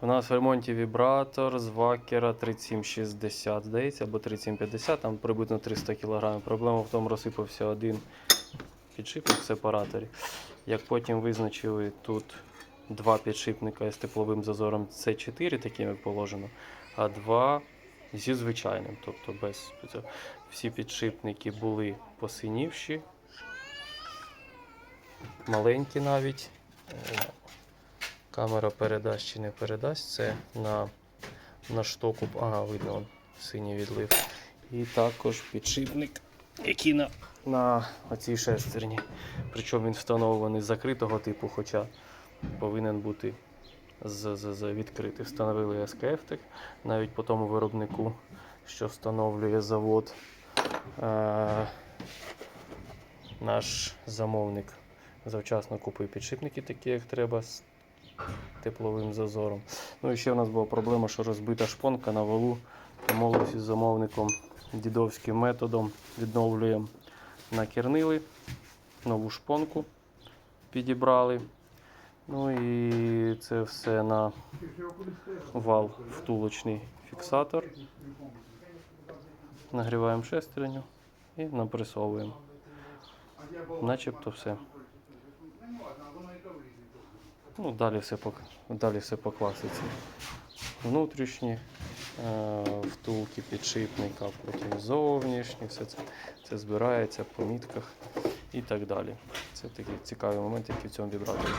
У нас в ремонті вібратор з вакера 3760, здається, або 3750, там приблизно 300 кг. Проблема в тому, розсипався один підшипник в сепараторі. Як потім визначили тут два підшипника з тепловим зазором С4, таким як положено, а два зі звичайним, тобто без всі підшипники були посинівші, маленькі навіть. Камера передасть чи не передасть це на, на штоку. Ага, видно, он, синій відлив. І також підшипник, який на, на оцій шестерні. Причому він встановлений з закритого типу, хоча повинен бути з, з, з відкритих. Встановили -тик, навіть по тому виробнику, що встановлює завод. Е, наш замовник завчасно купив підшипники, такі як треба, тепловим зазором. Ну і ще в нас була проблема, що розбита шпонка на валу. Домовилися з замовником дідовським методом. Відновлюємо, накернили, нову шпонку підібрали. Ну і це все на вал втулочний фіксатор. Нагріваємо шестерню і напресовуємо. Начебто все. Ну, далі все по, далі все по класиці. Внутрішні е, втулки підшипника, потім зовнішні, все це, це збирається по мітках і так далі. Це такий цікавий момент, який в цьому вібраторі.